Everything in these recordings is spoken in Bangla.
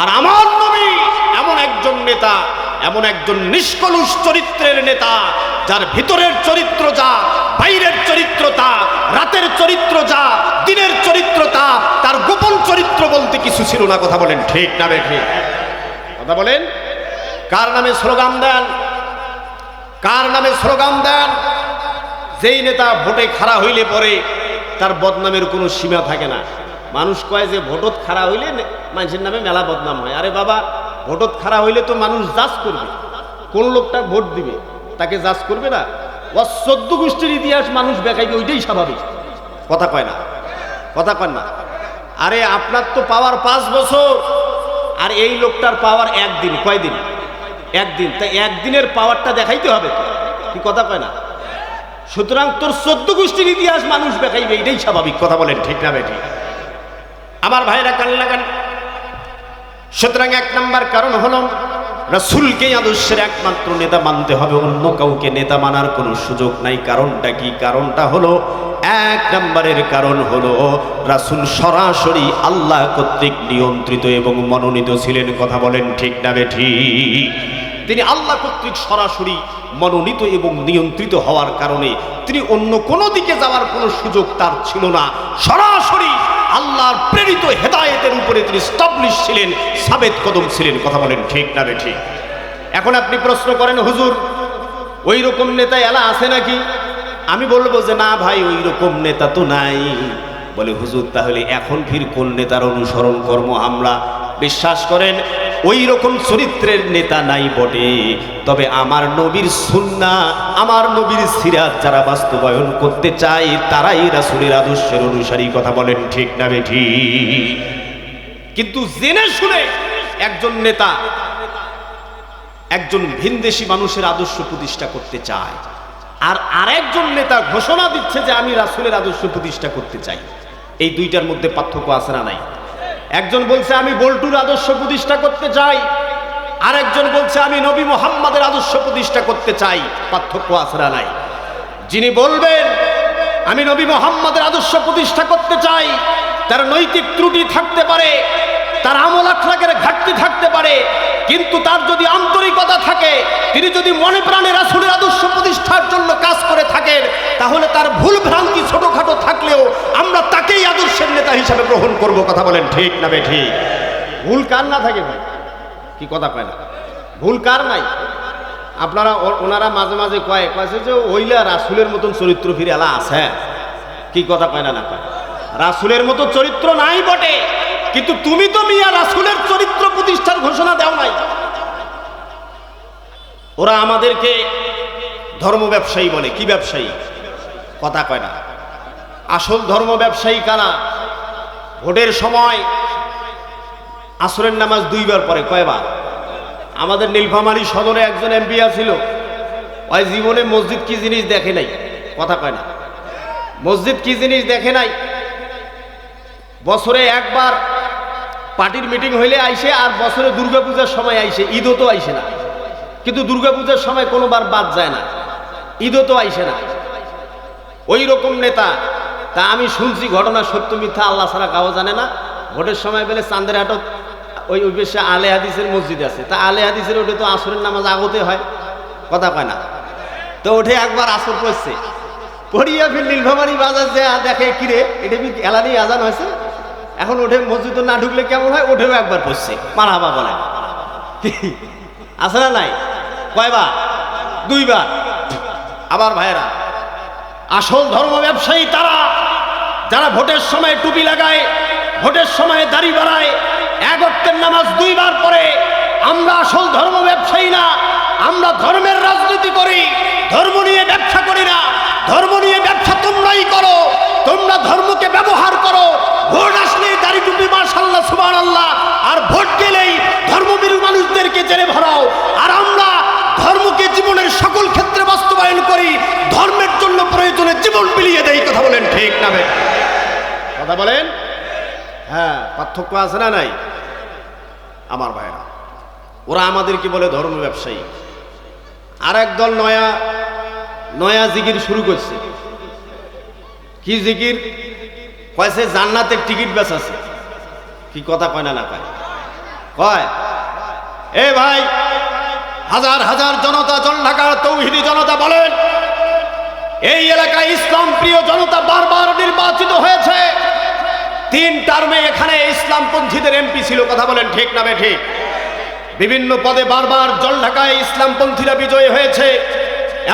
আর আমার নবী এমন একজন নেতা, এমন একজন নিষ্কলুষ চরিত্রের নেতা, যার ভিতরের চরিত্র যা, বাইরের চরিত্র তা, রাতের চরিত্র যা, দিনের চরিত্র তা, তার গোপন চরিত্র বলতে কিছু ছিল না, কথা বলেন ঠিক না, বেঠে? কথা বলেন? কার নামে স্লোগান দেন? কার নামে স্লোগান দেন? যেই নেতা ভোটে খাড়া হইলে পরে তার বদনামের কোনো সীমা থাকে না। মানুষ কয় যে ভোটত খাড়া হইলে মানুষের নামে মেলা বদনাম হয়। আরে বাবা, ভোটত খাড়া হইলে তো মানুষ জাজ করবে। কোন লোকটা ভোট দিবে, তাকে জাজ করবে না? চোদ্দ গোষ্ঠীর ইতিহাস মানুষ দেখাইবে, ওইটাই স্বাভাবিক। কথা কয় না। কথা কয় না। আরে আপনার তো পাওয়ার পাঁচ বছর। আর এই লোকটার পাওয়ার একদিন, কয়দিন? একদিন। তাই একদিনের পাওয়ারটা দেখাইতে হবে কি কথা কয় না? সুতরাং তোর চোদ্দ গোষ্ঠীর ইতিহাস মানুষ দেখাইবে, এটাই স্বাভাবিক। কথা বলেন ঠিক না বেঠিক। আমার ভাইরা কান লাগান। সুতরাং এক নাম্বার কারণ হলো, রাসুলকে আদর্শের একমাত্র নেতা মানতে হবে, অন্য কাউকে নেতা মানার কোনো সুযোগ নাই। কারণটা কি? কারণটা হলো, এক নম্বরের কারণ হলো, রাসুল সরাসরি আল্লাহ কর্তৃক নিয়ন্ত্রিত এবং মনোনীত ছিলেন। কথা বলেন ঠিক না বেঠি তিনি আল্লাহ কর্তৃক সরাসরি মনোনীত এবং নিয়ন্ত্রিত হওয়ার কারণে তিনি অন্য কোনো দিকে যাওয়ার কোনো সুযোগ তার ছিল না। সরাসরি আল্লাহর প্রেরিত হেদায়েতের উপরে তিনি স্টাবলিশ ছিলেন সাবেদ কদম ছিলেন, কথা বলেন ঠিক না ঠিক এখন আপনি প্রশ্ন করেন, হুজুর ওই রকম নেতা এলা আছে নাকি? আমি বলব যে না ভাই ওই রকম নেতা তো নাই। বলে, হুজুর, তাহলে এখন ফির কোন নেতার অনুসরণ কর্ম আমরা? বিশ্বাস করেন ওই রকম চরিত্রের নেতা নাই বটে। তবে আমার নবীর সুন্না, আমার নবীর সিরাত যারা বাস্তবায়ন করতে চায়, তারাই রাসুলের আদর্শের অনুসারী, কথা বলেন ঠিক না বেঠি? কিন্তু জেনে শুনে একজন নেতা, একজন ভিনদেশি মানুষের আদর্শ প্রতিষ্ঠা করতে চায়, আর আরেকজন নেতা ঘোষণা দিচ্ছে যে আমি রাসুলের আদর্শ প্রতিষ্ঠা করতে চাই। এই দুইটার মধ্যে পার্থক্য আছে না নাই? একজন বলছে, আমি বল্টুর আদর্শ প্রতিষ্ঠা করতে চাই। আরেকজন বলছে, আমি নবী মোহাম্মদের আদর্শ প্রতিষ্ঠা করতে চাই। পার্থক্য না নাই। যিনি বলবেন, আমি নবী মোহাম্মদের আদর্শ প্রতিষ্ঠা করতে চাই। তার নৈতিক ত্রুটি থাকতে পারে, তার আমল আখলাকের ঘাটতি থাকতে পারে, কিন্তু তার যদি আন্তরিকতা থাকে, তিনি যদি মনে প্রাণে রাসুলের আদর্শ প্রতিষ্ঠার জন্য কাজ করে থাকেন তাহলে তার ভুল ভ্রান্তি ছোটখাটো থাকলেও আমরা তাকেই আদর্শের নেতা হিসাবে গ্রহণ করব কথা বলেন ঠিক না বে ঠিক? ভুল কার না থাকে ভাই? কি কথা কয় না? ভুল কার নাই? আপনারা ওনারা মাঝে মাঝে কয় কয়েছে যে ওইলা রাসুলের মতন চরিত্র ফিরে এলা আছে। কি কথা কয় না না কয়? রাসুলের মতো চরিত্র নাই বটে। কিন্তু তুমি তো মিয়া রাসুলের চরিত্র প্রতিষ্ঠার ঘোষণা দাও নাই। ওরা আমাদেরকে ধর্ম ব্যবসায়ী বলে। কি ব্যবসায়ী? কথা কয় না। আসল ধর্ম ব্যবসায়ী কারা? ভোটের সময় আসরের নামাজ দুইবার পরে কয়বার? আমাদের নীলফামারী সদরে একজন এমপি ছিল ওই জীবনে মসজিদ কি জিনিস দেখে নাই? কথা কয় না। মসজিদ কি জিনিস দেখে নাই? বছরে একবার পার্টির মিটিং হইলে আইসে আর বছরে দুর্গাপূজার সময় আইসে, ঈদও তো আইসে না। কিন্তু দুর্গাপূজার সময় কোনোবার বাদ যায় না। ঈদও তো আইসে না। ওই রকম নেতা তা আমি শুনছি ঘটনা সত্য মিথ্যা, আল্লাহ ছাড়া কাউ জানে না। ভোটের সময় বেলে চান্দের হাটত ওই বেশে আলে হাদিসের মসজিদ আছে। তা আলে হাদিসের ওঠে তো আসরের নামাজ আগতে হয়, কথা কয় না। তো ওঠে একবার আসর পড়ছে। পড়িয়া ফির নীলভামারি বাজার যে দেখে কিরে, এটা কি এলানি আজান হয়েছে? এখন ওঠে মসজিদে না ঢুকলে কেমন হয়? ওঠেও একবার পড়ছে। মারাবা বলে। না নাই? কয়বার? দুইবার। আবার ভাইয়েরা, আসল ধর্ম ব্যবসায়ী তারা। যারা ভোটের সময় টুপি লাগায়, ভোটের সময় দাড়ি বাড়ায়, এক অক্টের নামাজ দুইবার পরে আমরা আসল ধর্ম ব্যবসায়ী না, আমরা ধর্মের রাজনীতি করি, ধর্ম নিয়ে ব্যবসা করি না, ধর্ম নিয়ে ব্যবসা তোমরাই করো, তোমরা ধর্মকে ব্যবহার করো, ভোট আসলে দাড়ি টুপি মার্শাল্লাহ সুবান আল্লাহ আর ভোট গেলেই ধর্মবীর মানুষদেরকে জেনে ভরাও, আর আমরা ধর্মকে জীবনের সকল ক্ষেত্রে বাস্তবায়ন করি, ধর্মের জন্য প্রয়োজনে জীবন বিলিয়ে দেয় কথা বলেন ঠিক না বে? কথা বলেন? হ্যাঁ পার্থক্য আছে না নাই? আমার ভাইরা, ওরা আমাদেরকে বলে ধর্ম ব্যবসায়ী। আর একদল নয়া নয়া জিকির শুরু করছে। কি জিকির? কয়েছে, জান্নাতের টিকিট বেচাছে। কি কথা কয় না না কয়? কয়? এ ভাই, হাজার হাজার জনতা জন ঢাকার তৌহিদি জনতা বলেন, এই এলাকায় ইসলাম প্রিয় জনতা বারবার নির্বাচিত হয়েছে। তিন টার্মে এখানে ইসলামপন্থীদের এমপি ছিল, কথা বলেন ঠিক না ঠিক বিভিন্ন পদে বারবার জল ঢাকায় ইসলামপন্থীরা বিজয়ী হয়েছে।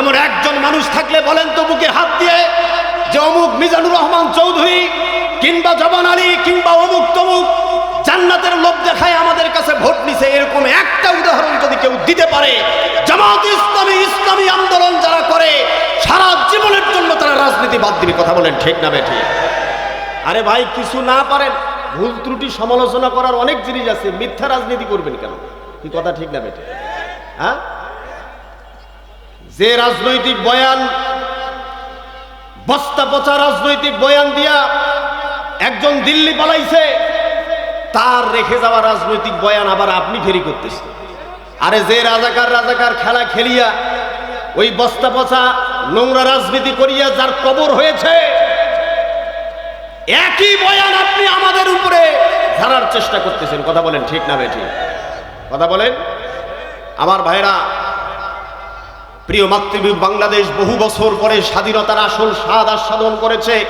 এমন একজন মানুষ থাকলে বলেন তো বুকে হাত দিয়ে যে অমুক মিজানুর রহমান চৌধুরী কিংবা জবান আলী কিংবা অমুক তমুক জান্নাতের লোভ দেখায় আমাদের কাছে ভোট নিছে, এরকম একটা উদাহরণ যদি কেউ দিতে পারে, জামাত ইসলামী ইসলামী আন্দোলন যারা করে, সারা জীবনের জন্য তারা রাজনীতি বাদ দিবে কথা বলেন ঠিক না বেঠি? আরে ভাই, কিছু না পারেন। ভুল ত্রুটি সমালোচনা করার অনেক জিনিস আছে। মিথ্যা রাজনীতি করবেন কেন? কি কথা ঠিক না বেটে হ্যাঁ? যে রাজনৈতিক বয়ান, বস্তা পচা রাজনৈতিক বয়ান দিয়া একজন দিল্লি পালাইছে, তার রেখে যাওয়া রাজনৈতিক বয়ান আবার আপনি ফেরি করতেছেন। আরে যে রাজাকার রাজাকার খেলা খেলিয়া ওই বস্তা পচা নোংরা রাজনীতি করিয়া যার কবর হয়েছে একই বয়ান আপনি আমাদের উপরে ধারার চেষ্টা করতেছেন। কথা বলেন ঠিক না বেঠিক কথা বলেন? আমার ভাইরা, প্রিয় মাতৃভূমি বাংলাদেশ বহু বছর পরে স্বাধীনতার আসল স্বাদ আস্বাদন করেছে।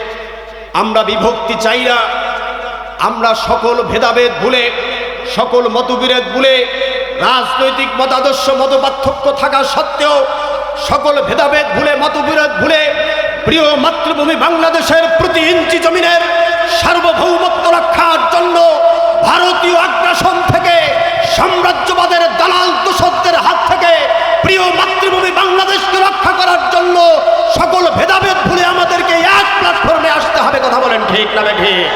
আমরা বিভক্তি চাই না। আমরা সকল ভেদাভেদ ভুলে, সকল মতবিরোধ ভুলে, রাজনৈতিক মতাদর্শ মত পার্থক্য থাকা সত্ত্বেও সকল ভেদাভেদ ভুলে, মতবিরোধ ভুলে প্রিয় মাতৃভূমি বাংলাদেশের প্রতি ইঞ্চি জমিনের সার্বভৌমত্ব রক্ষার জন্য ভারতীয় আগ্রাসন থেকে সাম্রাজ্যবাদের দালাল দোষকদের হাত থেকে প্রিয় মাতৃভূমি বাংলাদেশকে রক্ষা করার জন্য সকল ভেদাভেদ ভুলে আমাদেরকে এক প্ল্যাটফর্মে আসতে হবে। কথা বলেন ঠিক না ঠিক